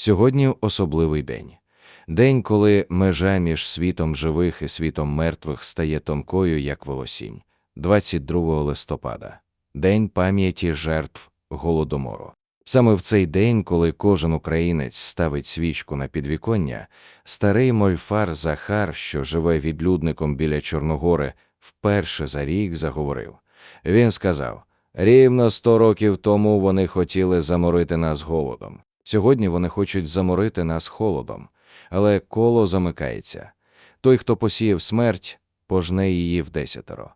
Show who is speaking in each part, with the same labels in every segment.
Speaker 1: Сьогодні особливий день. День, коли межа між світом живих і світом мертвих стає тонкою, як волосінь. 22 листопада. День пам'яті жертв Голодомору. Саме в цей день, коли кожен українець ставить свічку на підвіконня, старий мольфар Захар, що живе відлюдником біля Чорногори, вперше за рік заговорив. Він сказав: рівно сто років тому вони хотіли заморити нас голодом. Сьогодні вони хочуть заморити нас холодом, але коло замикається. Той, хто посіяв смерть, пожне її вдесятеро.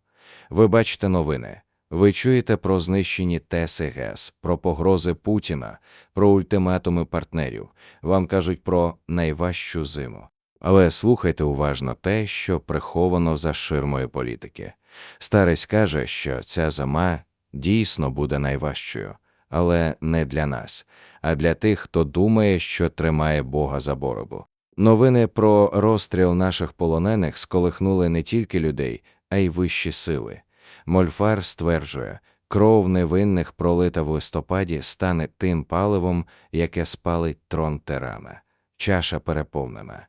Speaker 1: Ви бачите новини. Ви чуєте про знищені ТЕС і ГЕС, про погрози Путіна, про ультиматуми партнерів. Вам кажуть про найважчу зиму. Але слухайте уважно те, що приховано за ширмою політики. Старець каже, що ця зима дійсно буде найважчою, але не для нас, а для тих, хто думає, що тримає Бога за боробу. Новини про розстріл наших полонених сколихнули не тільки людей, а й вищі сили. Мольфар стверджує, кров невинних, пролита в листопаді, стане тим паливом, яке спалить трон тирана. Чаша переповнена.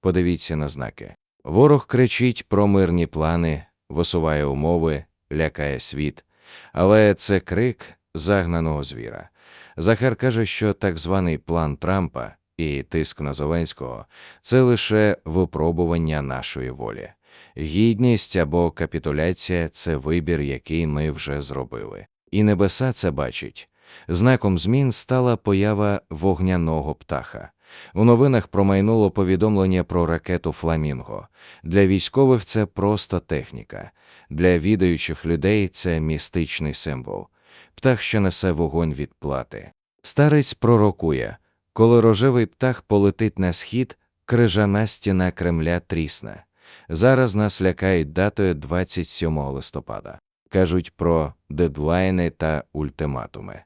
Speaker 1: Подивіться на знаки. Ворог кричить про мирні плани, висуває умови, лякає світ. Але це крик загнаного звіра. Захар каже, що так званий план Трампа і тиск на Зеленського це лише випробування нашої волі. Гідність або капітуляція це вибір, який ми вже зробили. І небеса це бачить. Знаком змін стала поява вогняного птаха. У новинах промайнуло повідомлення про ракету Фламінго. Для військових це просто техніка, для відаючих людей це містичний символ. Птах, що несе вогонь від плати. Старець пророкує, коли рожевий птах полетить на схід, крижана стіна Кремля трісне. Зараз нас лякають датою 27 листопада. Кажуть про дедлайни та ультиматуми.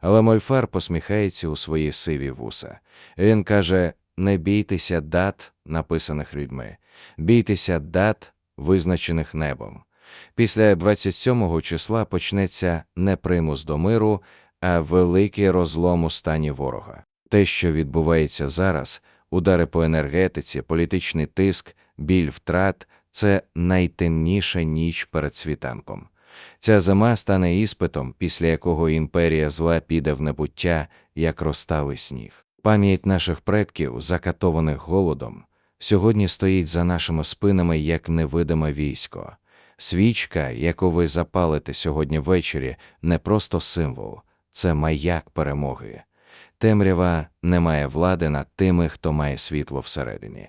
Speaker 1: Але Мольфар посміхається у свої сиві вуса. Він каже: не бійтеся дат, написаних людьми, бійтеся дат, визначених небом. Після 27 числа почнеться не примус до миру, а великий розлом у стані ворога. Те, що відбувається зараз, удари по енергетиці, політичний тиск, біль втрат це найтемніша ніч перед світанком. Ця зима стане іспитом, після якого імперія зла піде в небуття, як розталий сніг. Пам'ять наших предків, закатованих голодом, сьогодні стоїть за нашими спинами як невидиме військо. Свічка, яку ви запалите сьогодні ввечері, не просто символ, це маяк перемоги. Темрява не має влади над тими, хто має світло всередині.